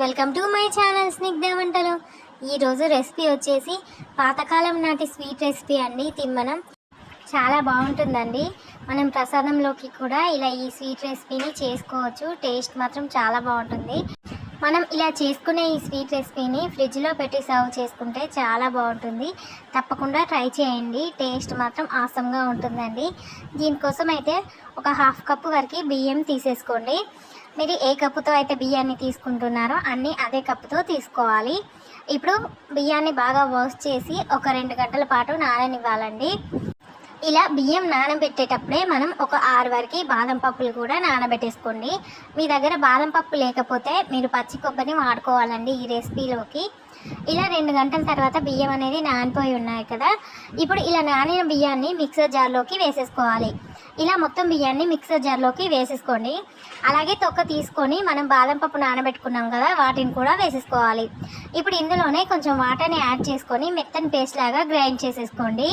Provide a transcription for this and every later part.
Welcome to my channel Snigdha వంటలు. ఈరోజు recipe వచ్చేసి పాతకాలం నాటి స్వీట్ రెసిపీ అండి. తిమ్మనం చాలా బాగుంటుందండి. మనం ప్రసాదంలోకి కూడా ఇలా ఈ స్వీట్ రెసిపీని చేసుకోవచ్చు. టేస్ట్ మాత్రం చాలా బాగుంటుంది. మనం ఇలా చేసుకునే ఈ స్వీట్ రెసిపీని ఫ్రిడ్జ్లో పెట్టి సర్వ్ చేసుకుంటే చాలా బాగుంటుంది. తప్పకుండా ట్రై చేయండి. టేస్ట్ మాత్రం ఆసంగా ఉంటుందండి. దీనికోసం అయితే ఒక హాఫ్ కప్పు వరకు బియ్యం తీసేసుకోండి. మీరు ఏ కప్పుతో అయితే బియ్యాన్ని తీసుకుంటున్నారో అన్నీ అదే కప్పుతో తీసుకోవాలి. ఇప్పుడు బియ్యాన్ని బాగా వాష్ చేసి ఒక రెండు గంటల పాటు నాననివ్వాలండి. ఇలా బియ్యం నానబెట్టేటప్పుడే మనం ఒక ఆరు వరకు బాదం పప్పులు కూడా నానబెట్టేసుకోండి. మీ దగ్గర బాదం పప్పు లేకపోతే మీరు పచ్చి కొబ్బరిని వాడుకోవాలండి ఈ రెసిపీలోకి. ఇలా రెండు గంటల తర్వాత బియ్యం అనేది నానిపోయి ఉన్నాయి కదా. ఇప్పుడు ఇలా నానిన బియ్యాన్ని మిక్సర్ జార్లోకి వేసేసుకోవాలి. ఇలా మొత్తం బియ్యాన్ని మిక్సర్ జార్లోకి వేసేసుకోండి. అలాగే తొక్క తీసుకొని మనం బాదం పప్పు నానబెట్టుకున్నాం కదా వాటిని కూడా వేసేసుకోవాలి. ఇప్పుడు ఇందులోనే కొంచెం వాటర్ని యాడ్ చేసుకొని మెత్తని పేస్ట్ లాగా గ్రైండ్ చేసేసుకోండి.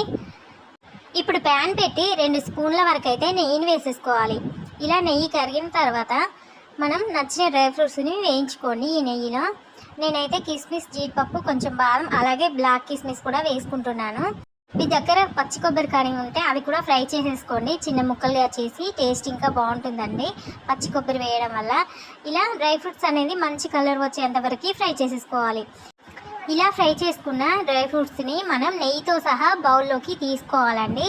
ఇప్పుడు ప్యాన్ పెట్టి రెండు స్పూన్ల వరకు అయితే నెయ్యిని వేసేసుకోవాలి. ఇలా నెయ్యి కరిగిన తర్వాత మనం నచ్చిన డ్రై ఫ్రూట్స్ని వేయించుకోండి ఈ నెయ్యిలో. నేనైతే కిస్మిస్ జీడిపప్పు కొంచెం బాదం అలాగే బ్లాక్ కిస్మిస్ కూడా వేసుకుంటున్నాను. మీ దగ్గర పచ్చి కొబ్బరి కొబ్బరికాయ ఉంటే అవి కూడా ఫ్రై చేసేసుకోండి. చిన్న ముక్కలుగా చేసి టేస్ట్ ఇంకా బాగుంటుందండి పచ్చి కొబ్బరి వేయడం వల్ల. ఇలా డ్రై ఫ్రూట్స్ అనేది మంచి కలర్ వచ్చేంత వరకు ఫ్రై చేసేసుకోవాలి. ఇలా ఫ్రై చేసుకున్న డ్రై ఫ్రూట్స్ని మనం నెయ్యితో సహా బౌల్లోకి తీసుకోవాలండి.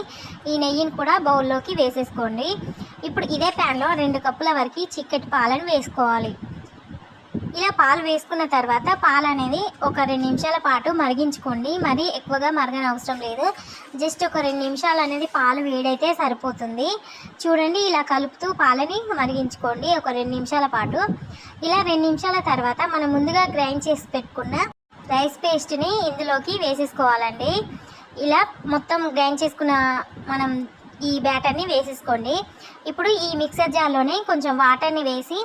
ఈ నెయ్యిని కూడా బౌల్లోకి వేసేసుకోండి. ఇప్పుడు ఇదే ప్యాన్లో రెండు కప్పుల వరకు చిక్కటి పాలను వేసుకోవాలి. ఇలా పాలు వేసుకున్న తర్వాత పాలు అనేది ఒక రెండు నిమిషాల పాటు మరిగించుకోండి. మరి ఎక్కువగా మరగని అవసరం లేదు. జస్ట్ ఒక రెండు నిమిషాలు అనేది పాలు వేడైతే సరిపోతుంది. చూడండి ఇలా కలుపుతూ పాలని మరిగించుకోండి. ఒక రెండు నిమిషాల పాటు. ఇలా రెండు నిమిషాల తర్వాత మనం ముందుగా గ్రైండ్ చేసి పెట్టుకున్న రైస్ పేస్ట్ని ఇందులోకి వేసేసుకోవాలండి. ఇలా మొత్తం గ్రైండ్ చేసుకున్న మనం ఈ బ్యాటర్ని వేసేసుకోండి. ఇప్పుడు ఈ మిక్సర్ జార్లోనే కొంచెం వాటర్ని వేసి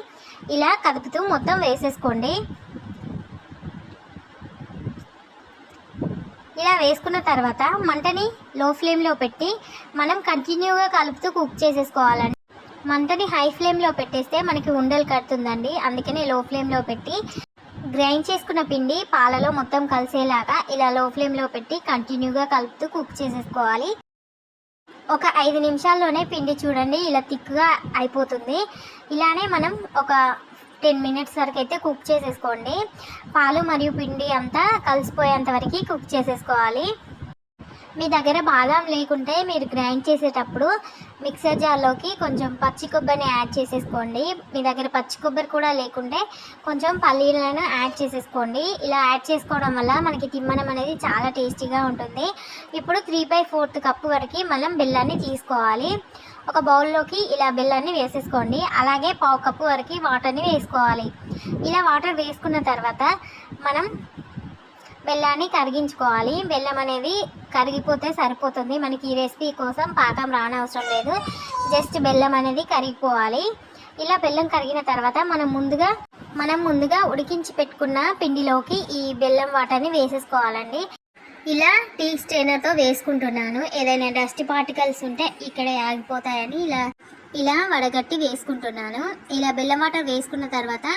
ఇలా కదుపుతూ మొత్తం వేసేసుకోండి. ఇలా వేసుకున్న తర్వాత మంటని లో ఫ్లేమ్లో పెట్టి మనం కంటిన్యూగా కలుపుతూ కుక్ చేసేసుకోవాలండి. మంటని హై ఫ్లేమ్లో పెట్టేస్తే మనకి ఉండలు కడుతుందండి. అందుకనే లో ఫ్లేమ్లో పెట్టి గ్రైండ్ చేసుకున్న పిండి పాలలో మొత్తం కలిసేలాగా ఇలా లో ఫ్లేమ్లో పెట్టి కంటిన్యూగా కలుపుతూ కుక్ చేసేసుకోవాలి. ఒక ఐదు నిమిషాల్లోనే పిండి చూడండి ఇలా థిక్గా అయిపోతుంది. ఇలానే మనం ఒక టెన్ మినిట్స్ వరకు అయితే కుక్ చేసేసుకోండి. పాలు మరియు పిండి అంతా కలిసిపోయేంత వరకు కుక్ చేసేసుకోవాలి. మీ దగ్గర బాదం లేకుంటే మీరు గ్రైండ్ చేసేటప్పుడు మిక్సర్ జార్లోకి కొంచెం పచ్చి కొబ్బరిని యాడ్ చేసేసుకోండి. మీ దగ్గర పచ్చి కొబ్బరి కూడా లేకుంటే కొంచెం పల్లీలను యాడ్ చేసేసుకోండి. ఇలా యాడ్ చేసుకోవడం వల్ల మనకి తిమ్మనం అనేది చాలా టేస్టీగా ఉంటుంది. ఇప్పుడు త్రీ బై ఫోర్త్ కప్పు వరకు మనం బెల్లాన్ని తీసుకోవాలి. ఒక బౌల్లోకి ఇలా బెల్లాన్ని వేసేసుకోండి. అలాగే పావు కప్పు వరకు వాటర్ని వేసుకోవాలి. ఇలా వాటర్ వేసుకున్న తర్వాత మనం బెల్లాన్ని కరిగించుకోవాలి. బెల్లం అనేది కరిగిపోతే సరిపోతుంది. మనకి ఈ రెసిపీ కోసం పాకం రానవసరం లేదు. జస్ట్ బెల్లం అనేది కరిగిపోవాలి. ఇలా బెల్లం కరిగిన తర్వాత మనం ముందుగా మనం ముందుగా ఉడికించి పెట్టుకున్న పిండిలోకి ఈ బెల్లం వాటర్ని వేసేసుకోవాలండి. ఇలా టీ స్టేనర్తో వేసుకుంటున్నాను. ఏదైనా డస్ట్ పార్టికల్స్ ఉంటే ఇక్కడే ఆగిపోతాయని ఇలా ఇలా వడగట్టి వేసుకుంటున్నాను. ఇలా బెల్లం వాటర్ వేసుకున్న తర్వాత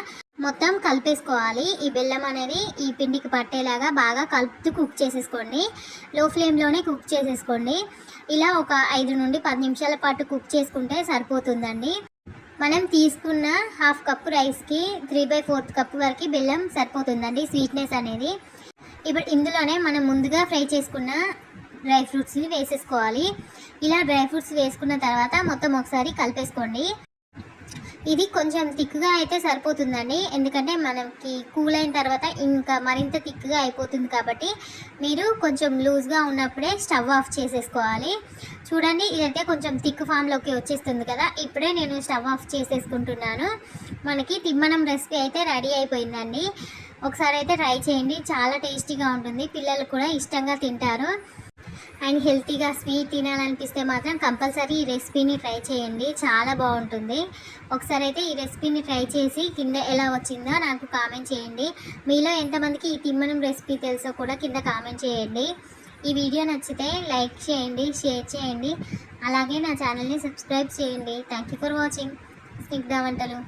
మొత్తం కలిపేసుకోవాలి. ఈ బెల్లం అనేది ఈ పిండికి పట్టేలాగా బాగా కలుపుతూ కుక్ చేసేసుకోండి. లో ఫ్లేమ్లోనే కుక్ చేసేసుకోండి. ఇలా ఒక ఐదు నుండి పది నిమిషాల పాటు కుక్ చేసుకుంటే సరిపోతుందండి. మనం తీసుకున్న హాఫ్ కప్ రైస్కి త్రీ బై ఫోర్త్ కప్ వరకు బెల్లం సరిపోతుందండి స్వీట్నెస్ అనేది. ఇప్పుడు ఇందులోనే మనం ముందుగా ఫ్రై చేసుకున్న డ్రై ఫ్రూట్స్ని వేసేసుకోవాలి. ఇలా డ్రై ఫ్రూట్స్ వేసుకున్న తర్వాత మొత్తం ఒకసారి కలిపేసుకోండి. ఇది కొంచెం థిక్గా అయితే సరిపోతుందండి. ఎందుకంటే మనకి కూల్ అయిన తర్వాత ఇంకా మరింత థిక్గా అయిపోతుంది కాబట్టి మీరు కొంచెం లూజ్గా ఉన్నప్పుడే స్టవ్ ఆఫ్ చేసేసుకోవాలి. చూడండి ఇదైతే కొంచెం థిక్ ఫామ్లోకి వచ్చేస్తుంది కదా. ఇప్పుడే నేను స్టవ్ ఆఫ్ చేసేసుకుంటున్నాను. మనకి తిమ్మనం రెసిపీ అయితే రెడీ అయిపోయిందండి. ఒకసారి అయితే ట్రై చేయండి. చాలా టేస్టీగా ఉంటుంది. పిల్లలు కూడా ఇష్టంగా తింటారు. అండ్ హెల్తీగా స్వీట్ తినాలనిపిస్తే మాత్రం కంపల్సరీ ఈ రెసిపీని ట్రై చేయండి. చాలా బాగుంటుంది. ఒకసారి అయితే ఈ రెసిపీని ట్రై చేసి కింద ఎలా వచ్చిందో నాకు కామెంట్ చేయండి. మీలో ఎంతమందికి ఈ తిమ్మనం రెసిపీ తెలుసో కూడా కింద కామెంట్ చేయండి. ఈ వీడియో నచ్చితే లైక్ చేయండి షేర్ చేయండి. అలాగే నా ఛానల్ని సబ్స్క్రైబ్ చేయండి. Thank you for watching. Snigdha వంటలు.